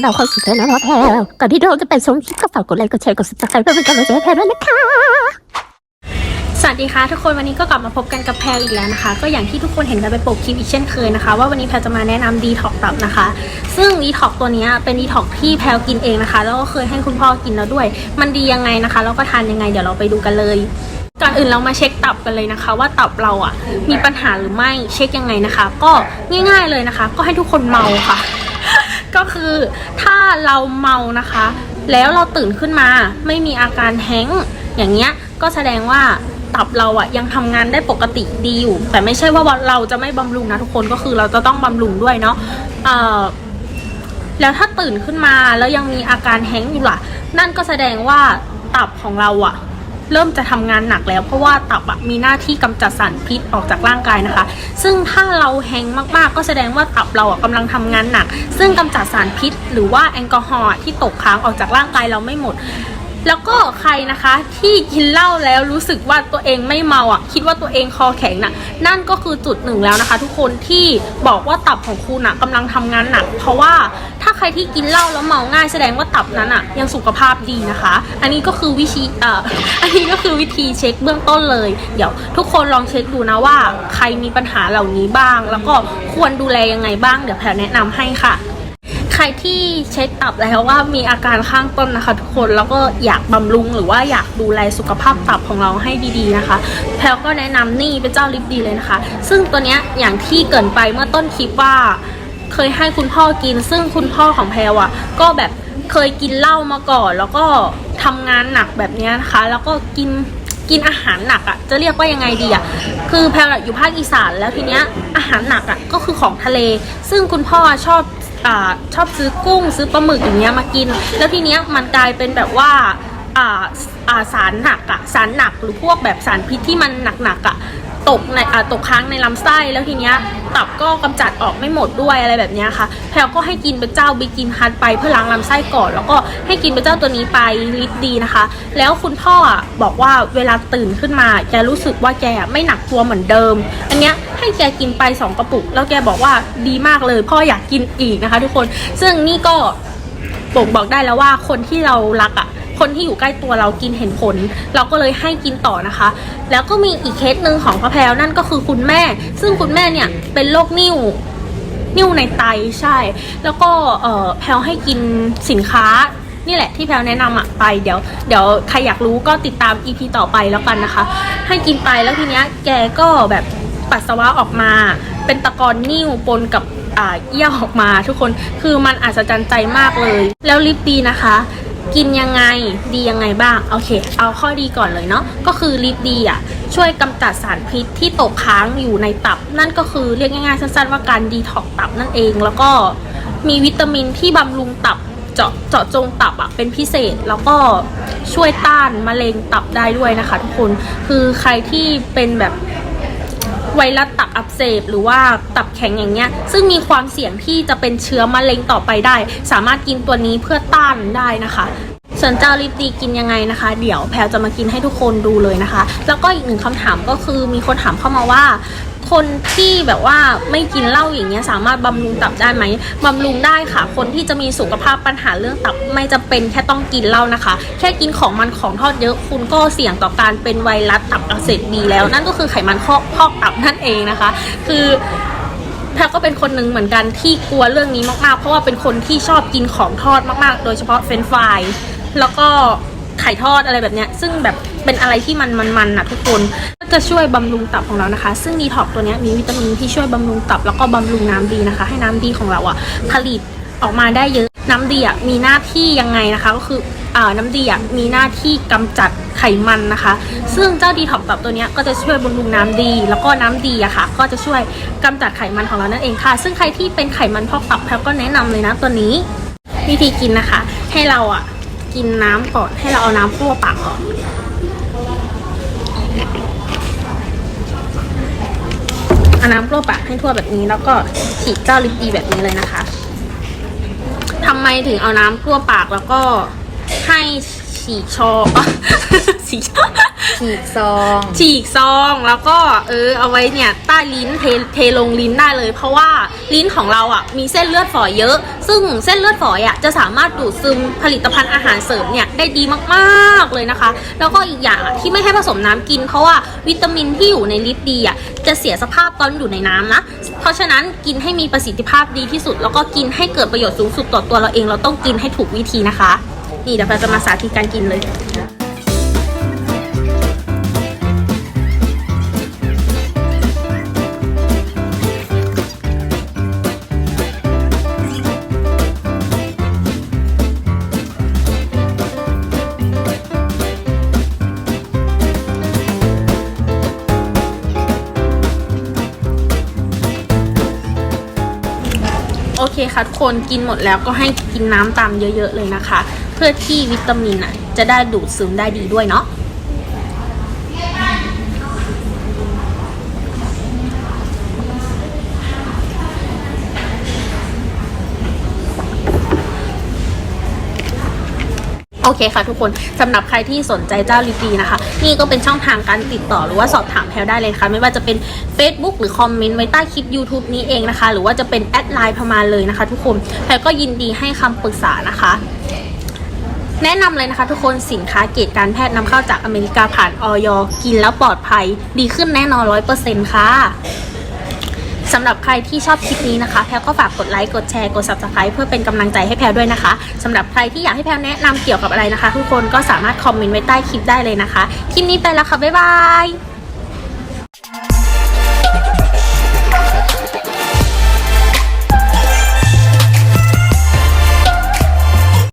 เราเข้าสู่เทอร์แล้วแพลวก่อนที่เราจะไปชมคลิปก็ฝากกดไลค์กดแชร์กดซับสไครป์เพื่อเป็นกำลังใจให้แพลด้วยนะคะสวัสดีค่ะทุกคนวันนี้ก็กลับมาพบกันกับแพลอีกแล้วนะคะ ก็อย่างที่ทุกคนเห็นกันไปปกคลิปอีกเช่นเคยนะคะ ว่าวันนี้แพลจะมาแนะนำดีท็อกตับนะคะ ซึ่งดีท็อกตัวนี้เป็นดีท็อกที่แพลกินเองนะคะ แล้วก็เคยให้คุณพ่อกินแล้วด้วย มันดียังไงนะคะ แล้วก็ทานยังไงเดี๋ยวเราไปดูกันเลยก่อนอื่นเรามาเช็คตับกันเลยนะคะ ว่าตับเราอะมีปัญหาหรือไม่เช็คยังไงนะคะ ก็ง่าย ๆเลยนะคะ ก็ให้ทุกคนเมาค่ะ ก็คือถ้าเราเมานะคะ แล้วเราตื่นขึ้นมาไม่มีอาการแห้งอย่างเงี้ยก็แสดงว่าตับเราอะยังทำงานได้ปกติดีอยู่ แต่ไม่ใช่ว่าเราจะไม่บำรุงนะทุกคนก็คือเราจะต้องบำรุงด้วยเนาะแล้วถ้าตื่นขึ้นมาแล้วยังมีอาการแห้งอยู่ล่ะ นั่นก็แสดงว่าตับของเราอะ เริ่มจะทำงานหนักแล้ว เพราะว่าตับอะมีหน้าที่กำจัดสารพิษออกจากร่างกายนะคะ ซึ่งถ้าเราแห้งมากๆ ก็แสดงว่าตับเราอะกำลังทำงานหนัก ซึ่งกำจัดสารพิษ หรือว่าแอลกอฮอล์ที่ตกค้างออกจากร่างกายเราไม่หมด แล้วก็ใครนะคะที่กินเหล้าแล้วรู้สึกว่าตัวเองไม่เมาอะ คิดว่าตัวเองคอแข็งน่ะ นั่นก็คือจุดหนึ่งแล้วนะคะ ทุกคนที่บอกว่าตับของคุณอะกำลังทำงานหนัก เพราะว่าถ้าใครที่กินเหล้าแล้วเมาง่ายแสดงว่าตับนั้นอะ ยังสุขภาพดีนะคะ อันนี้ก็คือวิธีเอ่ออันนี้ก็คือวิธีเช็คเบื้องต้นเลย เดี๋ยว ทุกคนลองเช็คดูนะว่า ใครมีปัญหาเหล่านี้บ้าง แล้วก็ควรดูแลยังไงบ้าง เดี๋ยวแพรแนะนำให้ค่ะ รที่เช็คตับแล้วว่ามีอาการข้างต้นนะคะ ทุกคนแล้วก็อยากบำรุงหรือว่าอยากดูแลสุขภาพตับของเราให้ดีๆนะคะ แพลก็แนะนำนี่เป็นเจ้าลิปดีเลยนะคะ ซึ่งตัวเนี้ยอย่างที่เกินไปเมื่อต้นคลิปว่า เคยให้คุณพ่อกิน ซึ่งคุณพ่อของแพลอะ ก็แบบเคยกินเหล้ามาก่อน แล้วก็ทำงานหนักแบบเนี้ยนะคะ แล้วก็กินกินอาหารหนักอะ่ะจะเรียกว่ายังไงดีอะ่ะคือแพลอะอยู่ภาคอีสานแล้วทีเนี้ยอาหารหนักอะ่ะก็คือของทะเล ซึ่งคุณพ่อชอบ อ่าชอบซื้อกุ้งซื้อปลาหมึกอย่างเงี้ยมากิน แล้วทีเนี้ยมันกลายเป็นแบบว่าอ่าอ่าสารหนักอะสารหนักหรือพวกแบบสารพิษที่มันหนักๆอะ ตกในอ่าตกค้างในลำไส้แล้วทีเนี้ยตับก็กำจัดออกไม่หมดด้วยอะไรแบบเนี้ยค่ะแพลก็ให้กินเป็นเจ้าบิกินฮัทไปเพื่อล้างลำไส้ก่อน แล้วก็ให้กินเป็นเจ้าตัวนี้ไปลิตรดีนะคะ แล้วคุณพ่อบอกว่าเวลาตื่นขึ้นมาแกรู้สึกว่าแกไม่หนักตัวเหมือนเดิม อันเนี้ยให้แกกินไปสองกระปุก แล้วแกบอกว่าดีมากเลย พ่ออยากกินอีกนะคะ ทุกคนซึ่งนี่ก็บอกบอกได้แล้วว่าคนที่เรารักอะ่ะ คนที่อยู่ใกล้ตัวเรากินเห็นผล เราก็เลยให้กินต่อนะคะ แล้วก็มีอีกเคสหนึ่งของพระแพรวนั่นก็คือคุณแม่ ซึ่งคุณแม่เนี่ยเป็นโรคนิ่วนิ่วในไตใช่ แล้วก็เออแพลวให้กินสินค้านี่แหละที่แพลวแนะนำอะไปเดี๋ยวเดี๋ยวใครอยากรู้ก็ติดตาม EP ต่อไปแล้วกันนะคะ ให้กินไปแล้วทีเนี้ยแกก็แบบปัสสาวะออกมา เป็นตะกอนนิ่วปนกับอ่าเยี่ยวออกมาทุกคนคือมันอัศจรรย์ใจมากเลย แล้วลิปดีนะคะ กินยังไงดียังไงบ้าง โอเค เอาข้อดีก่อนเลยเนาะก็คือลิปดีอะช่วยกำจัดสารพิษที่ตกค้างอยู่ในตับ นั่นก็คือเรียกง่ายๆสั้นๆว่าการดีท็อกตับนั่นเอง แล้วก็มีวิตามินที่บำรุงตับเจาะเจาะจงตับอะเป็นพิเศษแล้วก็ช่วยต้านมะเร็งตับได้ด้วยนะคะ ทุกคนคือใครที่เป็นแบบ ไวรัสตับอักเสบหรือว่าตับแข็งอย่างเงี้ย ซึ่งมีความเสี่ยงที่จะเป็นเชื้อมะเร็งต่อไปได้ สามารถกินตัวนี้เพื่อต้านได้นะคะส่วนเจ้าลิปดีกินยังไงนะคะ เดี๋ยวแพลจะมากินให้ทุกคนดูเลยนะคะ แล้วก็อีกหนึ่งคำถามก็คือมีคนถามเข้ามาว่า คนที่แบบว่าไม่กินเหล้าอย่างเงี้ยสามารถบำรุงตับได้ไหมบำรุงได้ค่ะ คนที่จะมีสุขภาพปัญหาเรื่องตับไม่จำเป็นแค่ต้องกินเหล้านะคะ แค่กินของมันของทอดเยอะคุณก็เสี่ยงต่อการเป็นไวรัสตับอักเสบบีแล้ว นั่นก็คือไขมันพอกพอกตับนั่นเองนะคะ คือแพรก็เป็นคนหนึ่งเหมือนกันที่กลัวเรื่องนี้มากๆ เพราะว่าเป็นคนที่ชอบกินของทอดมากๆ โดยเฉพาะเฟรนฟรายแล้วก็ไข่ทอดอะไรแบบเนี้ย ซึ่งแบบเป็นอะไรที่มันมันๆนะทุกคน จะช่วยบำรุงตับของเรานะคะ ซึ่งดีท็อกตัวนี้มีวิตามินที่ช่วยบำรุงตับแล้วก็บำรุงน้ำดีนะคะ ให้น้ำดีของเราอะผลิตออกมาได้เยอะน้ำดีอะมีหน้าที่ยังไงนะคะก็คืออ่าน้ำดีอะมีหน้าที่กำจัดไขมันนะคะ ซึ่งเจ้าดีท็อกตับตัวนี้ก็จะช่วยบำรุงน้ำดี แล้วก็น้ำดีอะค่ะ ก็จะช่วยกำจัดไขมันของเรานั่นเองค่ะ ซึ่งใครที่เป็นไขมันพอกตับแพลก็แนะนำเลยนะตัวนี้ วิธีกินนะคะ ให้เราอะกินน้ำก่อนให้เราเอาน้ำคั่วปากก่อน เอาน้ำกลัวปากให้ทั่วแบบนี้ แล้วก็ฉีดเจ้าลิปดีแบบนี้เลยนะคะทำไมถึงเอาน้ำกลัวปากแล้วก็ให้ฉีดชอฉีกชอ ฉีกซอง ฉีกซองแล้วก็เออเอาไว้เนี่ยใต้ลิ้นเทเทลงลิ้นได้เลย เพราะว่าลิ้นของเราอะมีเส้นเลือดฝอยเยอะ ซึ่งเส้นเลือดฝอยอะจะสามารถดูดซึมผลิตภัณฑ์อาหารเสริมเนี่ยได้ดีมากๆเลยนะคะ แล้วก็อีกอย่างอะที่ไม่ให้ผสมน้ำกิน เพราะว่าวิตามินที่อยู่ในลิปดีอะจะเสียสภาพตอนอยู่ในน้ำนะเพราะฉะนั้นกินให้มีประสิทธิภาพดีที่สุด แล้วก็กินให้เกิดประโยชน์สูงสุดต่อตัวเราเองเราต้องกินให้ถูกวิธีนะคะ นี่เดี๋ยวเราจะมาสาธิตการกินเลย คค่ะทุกคนกินหมดแล้วก็ให้กินน้ำตามเยอะๆเลยนะคะ เพื่อที่วิตามินอะจะได้ดูดซึมได้ดีด้วยเนาะ โอเคค่ะทุกคนสำหรับใครที่สนใจเจ้าลิปดีนะคะ นี่ก็เป็นช่องทางการติดต่อหรือว่าสอบถามแพลได้เลยค่ะ ไม่ว่าจะเป็น Facebook หรือคอมเมนต์ไว้ใต้คลิป YouTube นี้เองนะคะ หรือว่าจะเป็นแอดไลน์พมาเลยนะคะ ทุกคนแพลก็ยินดีให้คำปรึกษานะคะแนะนำเลยนะคะทุกคนสินค้าเกรดการแพทย์นำเข้าจากอเมริกาผ่านออยกินแล้วปลอดภัย ดีขึ้นแน่นอนร้อยเปอร์เซ็นต์ค่ะ สำหรับใครที่ชอบคลิปนี้นะคะ แพลก็ฝากกดไลค์ กดแชร์ กด subscribe เพื่อเป็นกำลังใจให้แพลด้วยนะคะสำหรับใครที่อยากให้แพลแนะนำเกี่ยวกับอะไรนะคะ ทุกคนก็สามารถคอมเมนต์ไว้ใต้คลิปได้เลยนะคะ คลิปนี้ไปแล้วค่ะ บ๊ายบาย